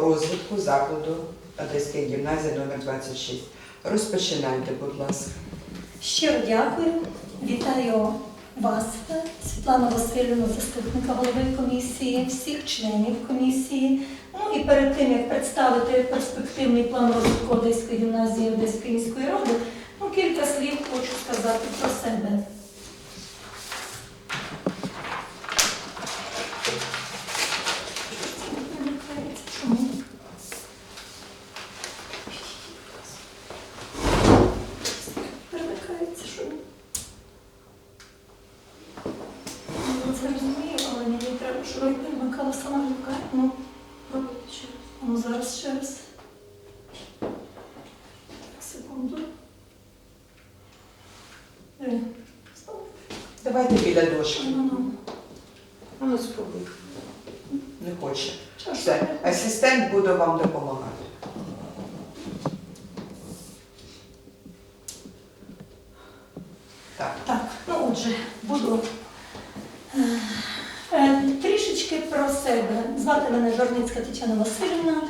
розвитку закладу Одеської гімназії номер 26. Розпочинайте, будь ласка. Щиро дякую. Вітаю вас, Світлана Васильівна, заступника голови комісії, всіх членів комісії. Ну і перед тим, як представити перспективний план розвитку Одеської гімназії Одеської міської ради, ну кілька слів хочу сказати про себе. Чому? Перемикається, що ні? Я це розумію, але мені треба, щоб я перемикала сама рука. Ну, робити ще раз. Ну, зараз ще раз. Секунду. Е, стоп. Давайте біля дошки. Ну, ну. Ну, спробуй. Не хоче. Все, асистент буде вам допомагати. Так. Так, ну отже, буду е, е, трішечки про себе. Звати мене Жорницька Тетяна Васильівна.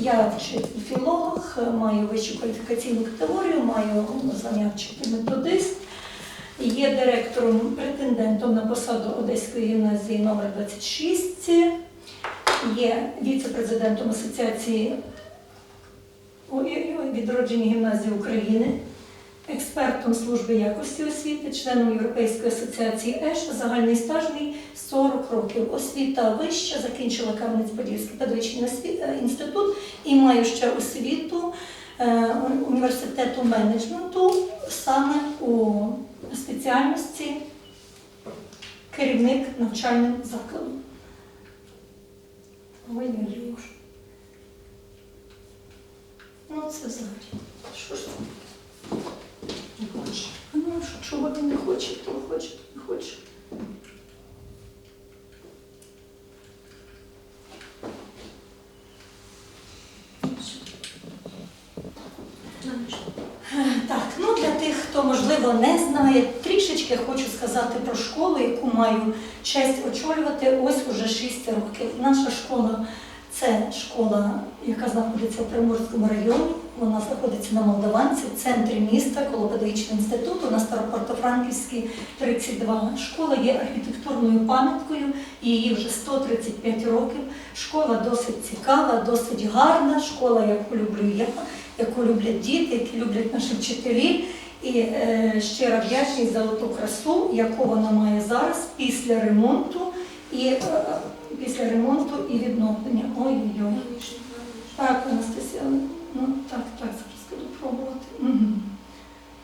Я вчитель філолог, маю вищу кваліфікаційну категорію, маю звання вчитель методист. Є директором, претендентом на посаду Одеської гімназії номер 26 є віце-президентом Асоціації відродження гімназії України, експертом служби якості освіти, членом Європейської асоціації ЕШ, загальний стаж мій 40 років. Освіта вища, закінчила Кам'янець-Подільський педагогічний е, інститут і маю ще освіту е, університету менеджменту саме у спеціальності керівник навчальним закладом. Ну, це взагалі. Що ж там? Не хоче. Ну, чого він не хоче, то хоче, то не хоче. Так, ну для тих, хто не знає, трішечки хочу сказати про школу, яку маю честь очолювати ось уже 6 років. Наша школа це школа, яка знаходиться в Приморському районі. Вона знаходиться на Молдаванці, в центрі міста, коло педагогічного інституту на Старопортофранківській 32. Школа є архітектурною пам'яткою, її вже 135 років. Школа досить цікава, досить гарна. Школа, яку люблю я, яку люблять діти, які люблять наші вчителі. І е, щира вдячність за ту красу, яку вона має зараз після ремонту і е, після ремонту і відновлення. Ой-ой-ой. Так, Анастасія, ну так, так, зараз буду пробувати. Мгм.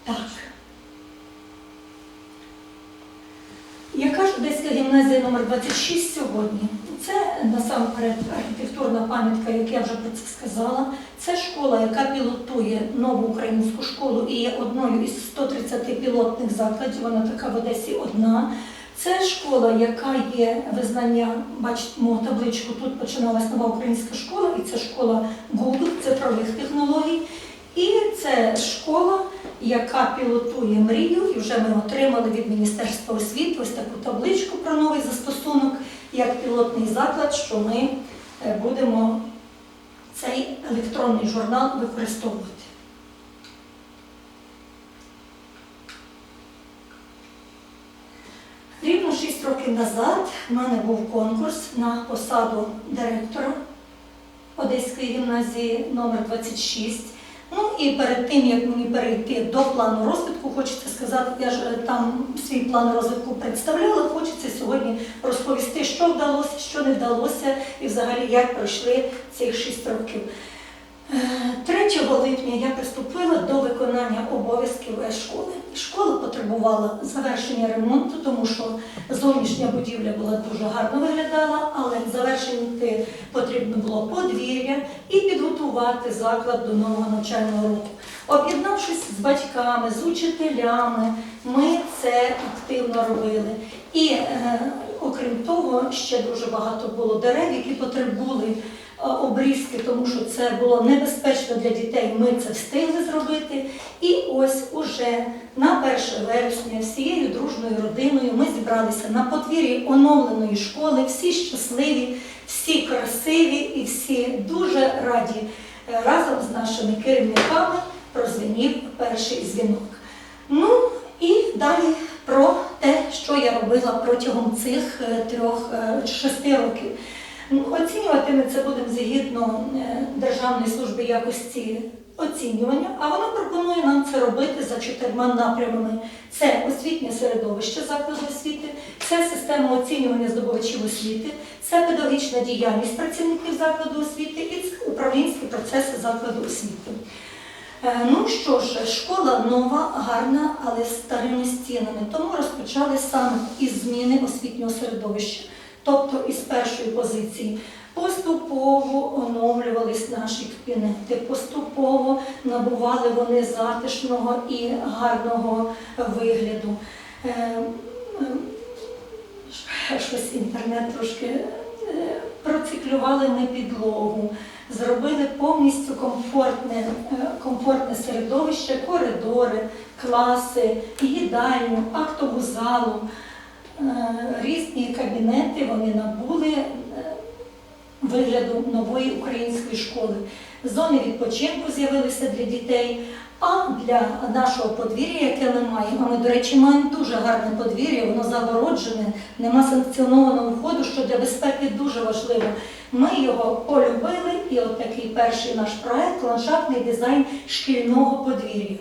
Так. Я кажу, Одеська гімназія номер 26 сьогодні. Це насамперед архітектурна пам'ятка, як я вже про це сказала. Це школа, яка пілотує нову українську школу і є одною із 130 пілотних закладів. Вона така в Одесі одна. Це школа, яка є визнання, бачимо табличку, тут починалась нова українська школа, і це школа Google цифрових технологій. І це школа, яка пілотує мрію, і вже ми отримали від Міністерства освіти ось таку табличку про новий застосунок як пілотний заклад, що ми будемо цей електронний журнал використовувати. Рівно 6 років назад в мене був конкурс на посаду директора Одеської гімназії номер 26. Ну і перед тим, як мені перейти до плану розвитку, хочеться сказати, я ж е, там свій план розвитку представляла, хочеться сьогодні розповісти, що вдалося, що не вдалося, і взагалі як пройшли цих шість років. Е, 3 липня я приступила до виконання обов'язків школи. Школа потребувала завершення ремонту, тому що зовнішня будівля була дуже гарно виглядала, але завершити потрібно було подвір'я і підготувати заклад до нового навчального року. Об'єднавшись з батьками, з учителями, ми це активно робили. І е, окрім того, ще дуже багато було дерев, які потребували обрізки, тому що це було небезпечно для дітей. Ми це встигли зробити. І ось уже на 1 вересня всією дружною родиною ми зібралися на подвір'ї оновленої школи, всі щасливі, всі красиві і всі дуже раді. Е, Разом з нашими керівниками прозвенів перший дзвінок. Ну і далі про те, що я робила протягом цих е, трьох е, шести років. Ну, Оцінювати ми це будемо згідно е, Державної служби якості оцінювання, а вона пропонує нам це робити за чотирма напрямами: це освітнє середовище закладу освіти, це система оцінювання здобувачів освіти, це педагогічна діяльність працівників закладу освіти і це управлінські процеси закладу освіти. Е, Ну що ж, школа нова, гарна, але з старими стінами. Тому розпочали саме із зміни освітнього середовища, тобто із першої позиції. Поступово оновлювались наші кабінети, поступово набували вони затишного і гарного вигляду. Е, е, Щось інтернет трошки е, проциклювали ми підлогу, зробили повністю комфортне, комфортне середовище, коридори, класи, їдальню, актову залу, різні кабінети вони набули е, вигляду нової української школи. Зони відпочинку з'явилися для дітей. А для нашого подвір'я, яке ми маємо, а ми, до речі, маємо дуже гарне подвір'я, воно загороджене, нема санкціонованого входу, що для безпеки дуже важливо. Ми його полюбили, і от такий перший наш проект ландшафтний дизайн шкільного подвір'я.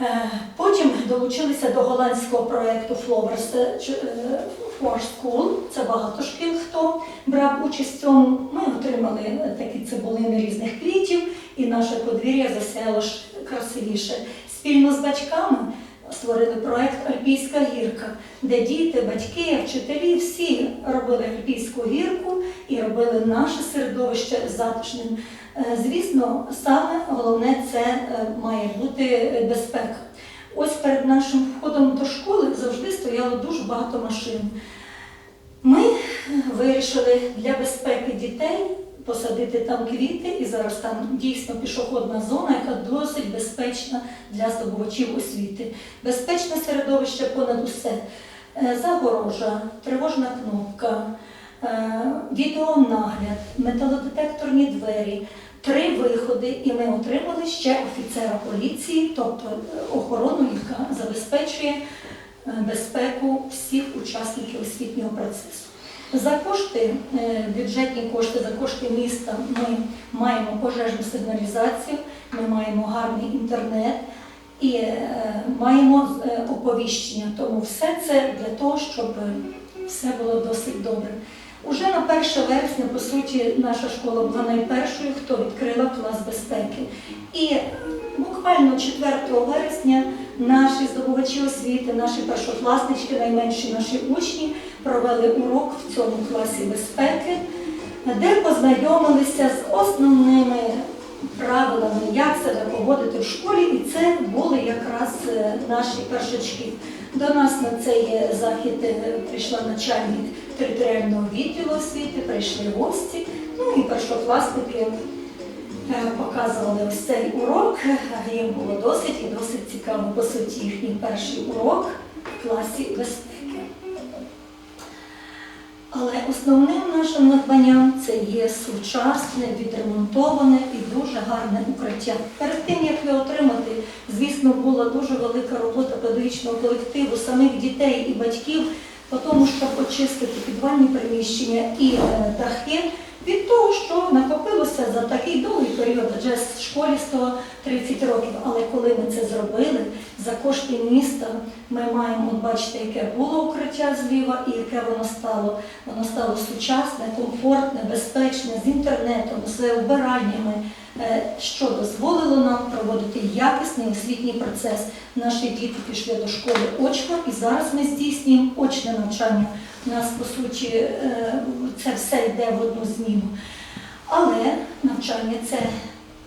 Е, Потім долучилися до голландського проєкту Flowers е, е, for School. Це багато шкіл, хто брав участь в цьому. Ми отримали такі цибулини різних квітів, і наше подвір'я засяяло ж красивіше. Спільно з батьками створили проєкт Альпійська гірка, де діти, батьки, вчителі всі робили альпійську гірку і робили наше середовище затишним. Е, Звісно, саме головне це е, має бути безпека. Ось перед нашим входом до школи завжди стояло дуже багато машин. Ми е, вирішили для безпеки дітей посадити там квіти, і зараз там дійсно пішохідна зона, яка досить безпечна для здобувачів освіти. Безпечне середовище понад усе. Е, Загорожа, тривожна кнопка, е, відеонагляд, металодетекторні двері, три виходи, і ми отримали ще офіцера поліції, тобто е, охорону, яка забезпечує безпеку всіх учасників освітнього процесу. За кошти, е, бюджетні кошти, за кошти міста ми маємо пожежну сигналізацію, ми маємо гарний інтернет і е, маємо е, оповіщення. Тому все це для того, щоб все було досить добре. Уже на 1 вересня, по суті, наша школа була найпершою, хто відкрила клас безпеки. І буквально 4 вересня наші здобувачі освіти, наші першокласнички, найменші наші учні провели урок в цьому класі безпеки, де познайомилися з основними правилами, як себе поводити в школі, і це були якраз е, наші першачки. До нас на цей захід е, прийшла начальник територіального відділу освіти, прийшли гості, ну і першокласники показували ось цей урок. Їм було досить і досить цікаво, по суті, їхній перший урок в класі безпеки. Але основним нашим надбанням це є сучасне, відремонтоване і дуже гарне укриття. Перед тим, як його отримати, звісно, була дуже велика робота педагогічного колективу, самих дітей і батьків, по тому, щоб очистити підвальні приміщення і е, дахи від того, що накопилося за такий довгий період, адже школі 130 років. Але коли ми це зробили, за кошти міста ми маємо, от бачите, яке було укриття зліва і яке воно стало. Воно стало сучасне, комфортне, безпечне, з інтернетом, з вбиральнями, е, що дозволило нам проводити якісний освітній процес. Наші діти пішли до школи очно, і зараз ми здійснюємо очне навчання. У нас, по суті, е, це все йде в одну зміну. Але навчання це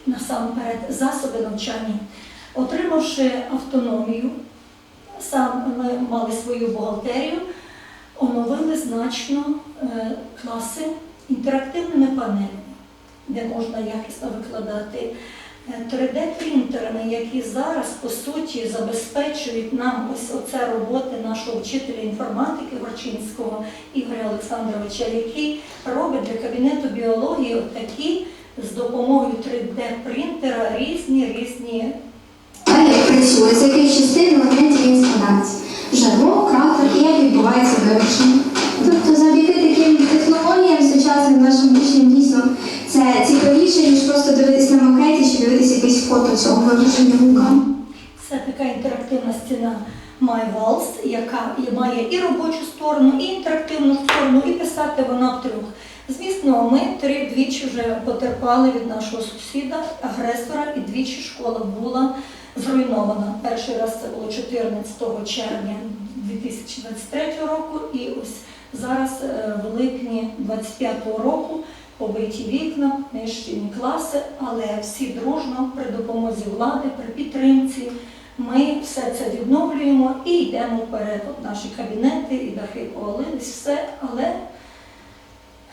насамперед засоби навчання. Отримавши автономію, сам ми мали свою бухгалтерію, оновили значно е, класи інтерактивними панелями, де можна якісно викладати. 3D-принтерами, які зараз по суті забезпечують нам ось оце роботи нашого вчителя інформатики Горчинського Ігоря Олександровича, який робить для кабінету біології отакі з допомогою 3D-принтера різні різні працює, з яких частин елементів він складається? Кратер і як відбувається вивчення. Тобто завдяки таким технологіям сучасним нашим учням дійсно це цікавіше, ніж просто дивитися на макеті чи дивитися якесь фото цього вивчення руками. Це така інтерактивна стіна MyWalls, яка має і робочу сторону, і інтерактивну сторону, і писати вона втрьох. Звісно, ми три двічі вже потерпали від нашого сусіда, агресора, і двічі школа була зруйнована. Перший раз це було 14 червня 2023 року, і ось зараз е, в липні 25 року побиті вікна, нищені класи, але всі дружно при допомозі влади, при підтримці. Ми все це відновлюємо і йдемо вперед. От наші кабінети і дахи повалились, все, але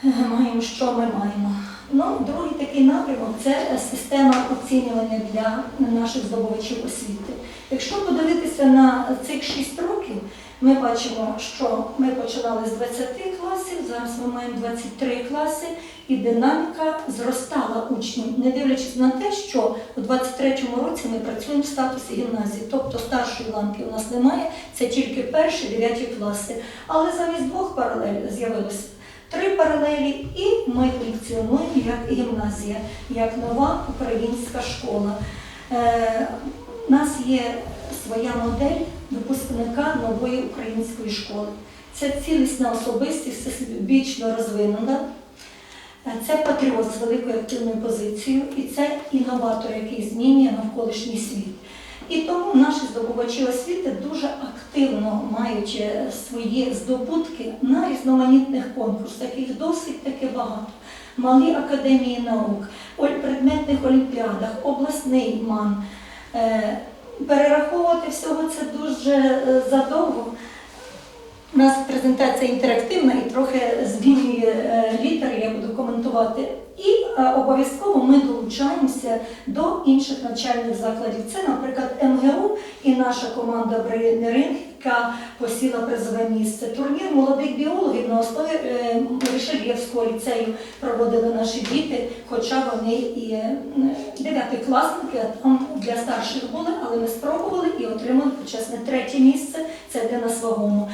е, маємо, що ми маємо. Ну, другий такий напрямок це система оцінювання для наших здобувачів освіти. Якщо подивитися на цих 6 років, ми бачимо, що ми починали з 20 класів, зараз ми маємо 23 класи, і динаміка зростала учнів, не дивлячись на те, що у 23-му році ми працюємо в статусі гімназії, тобто старшої ланки у нас немає, це тільки перші 9 класи. Але замість двох паралелей з'явилося три паралелі, і ми функціонуємо як гімназія, як нова українська школа. Е, нас є своя модель випускника нової української школи. Це цілісна особистість, всебічно розвинена. Е, Це патріот з великою активною позицією, і це інноватор, який змінює навколишній світ. І тому наші здобувачі освіти дуже активно мають е, свої здобутки на різноманітних конкурсах. Їх досить таки багато. Малі академії наук, предметних олімпіадах, обласний МАН. Перераховувати всього це дуже е, задовго. У нас презентація інтерактивна і трохи змінює е, коментувати. І е, обов'язково ми долучаємося до інших навчальних закладів. Це, наприклад, МГУ і наша команда Брейнеринг, яка посіла призове місце. Турнір молодих біологів на основі е, Ришельєвського ліцею проводили наші діти, хоча вони і е, дев'ятикласники, а там для старших були, але ми спробували і отримали почесне третє місце. Це для нас вагомо.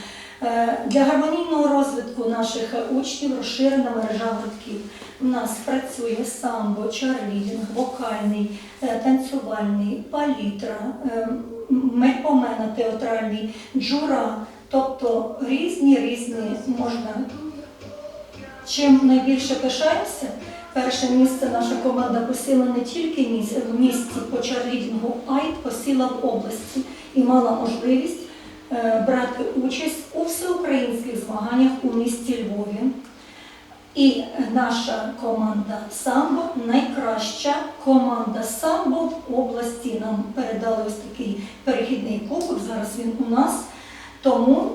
Е, Для гармонійного розвитку наших учнів розширена мережа гуртків. У нас працює самбо, чарлідінг, вокальний, е, танцювальний, палітра, е, мельпомена театральний, джура, тобто різні різні можна. Чим найбільше пишаємося, перше місце наша команда посіла не тільки в місті по чарлідінгу, а й посіла в області і мала можливість е, брати участь у всеукраїнських змаганнях у місті Львові. І наша команда самбо найкраща команда самбо в області. Нам передали ось такий перехідний кубок. Зараз він у нас. Тому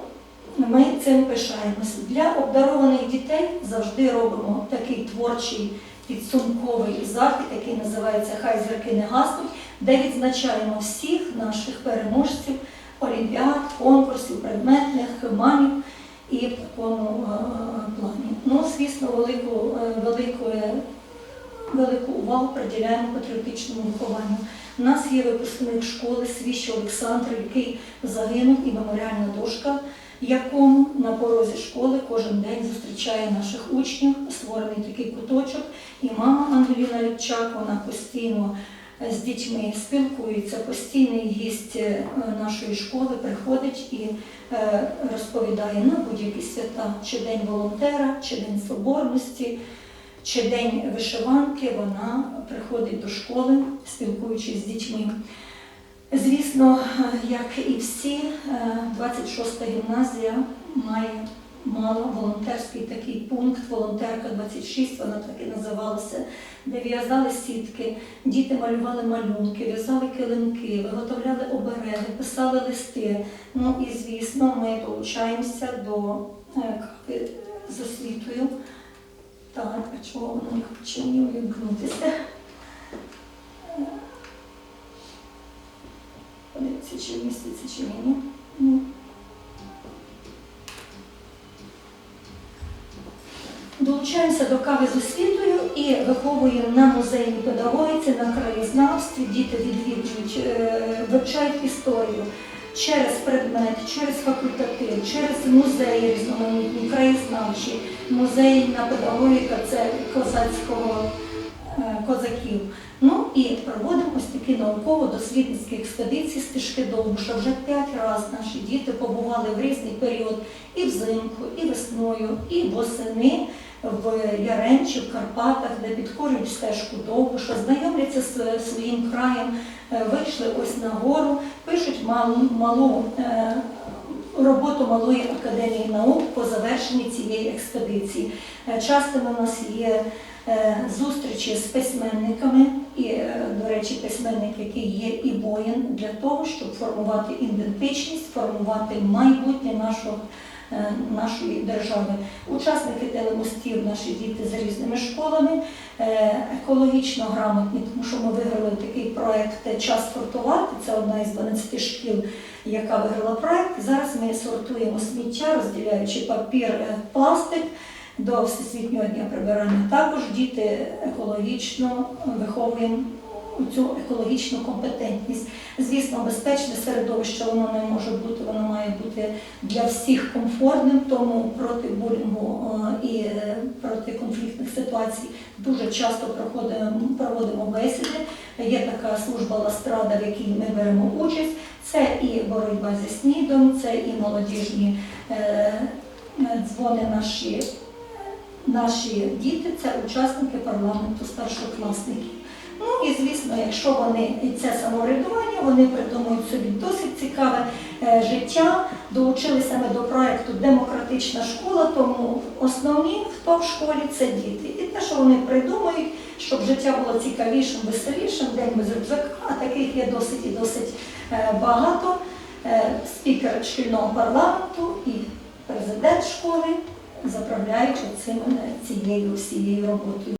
ми цим пишаємося. Для обдарованих дітей завжди робимо такий творчий підсумковий захід, який називається Хай зірки не гаснуть, де відзначаємо всіх наших переможців олімпіад, конкурсів, предметних, манів і в такому е, плані. Ну, звісно, велику, е, велику, е, велику увагу приділяємо патріотичному вихованню. У нас є випускник школи Свіщ Олександр, який загинув, і меморіальна дошка, якому на порозі школи кожен день зустрічає наших учнів, створений такий куточок. І мама Ангеліна Ліпчак, вона постійно з дітьми спілкується, постійний гість е, нашої школи приходить і е, розповідає на будь-які свята, чи День волонтера, чи День Соборності, чи День вишиванки, вона приходить до школи, спілкуючись з дітьми. Звісно, е, як і всі, е, 26-та гімназія має мала волонтерський такий пункт, волонтерка 26, вона так і називалася, де в'язали сітки, діти малювали малюнки, в'язали килимки, виготовляли обереги, писали листи. Ну і звісно, ми долучаємося до е, кави з освітою. Так, а чого воно не хоче мені увімкнутися? подивіться, чи міститься, чи ні. Долучаємося до кави з освітою і виховуємо на музейній педагогіці, на краєзнавстві. Діти відвідують, е, вивчають історію через предмет, через факультатив, через музеї різноманітні, краєзнавчі, музейна педагогіка це козацького е, козаків. Ну і проводимо ось такі науково-дослідницькі експедиції стежки Довбуша. Вже п'ять разів наші діти побували в різний період і взимку, і весною, і восени в Яремчі, в Карпатах, де підкорюють стежку Довбуша, знайомляться з своїм краєм, е, вийшли ось на гору, пишуть малу, малу е, роботу Малої академії наук по завершенні цієї експедиції. Е, Часто у нас є е, зустрічі з письменниками, і, е, до речі, письменник, який є і воїн, для того, щоб формувати ідентичність, формувати майбутнє нашого. Е, Нашої держави. Учасники телемостів, наші діти з різними школами, е, екологічно грамотні, тому що ми виграли такий проект Час сортувати. Це одна із 12 шкіл, яка виграла проект. Зараз ми сортуємо сміття, розділяючи папір, е, пластик до Всесвітнього дня прибирання. Також діти екологічно виховуємо цю екологічну компетентність. Звісно, безпечне середовище воно не може бути, воно має бути для всіх комфортним, тому проти булінгу е, і е, проти конфліктних ситуацій дуже часто проводимо бесіди. Є така служба Ластрада, в якій ми беремо участь. Це і боротьба зі снідом, це і молодіжні е, дзвони наші. Наші діти це учасники парламенту старшокласників. Ну і звісно, якщо вони і це самоврядування, вони придумують собі досить цікаве е, життя. Долучилися ми до проекту Демократична школа, тому основні, хто в школі, це діти. І те, що вони придумують, щоб життя було цікавішим, веселішим, день без рюкзака, а таких є досить і досить е, багато. Е, Спікер шкільного парламенту і президент школи заправляють цим цією всією роботою.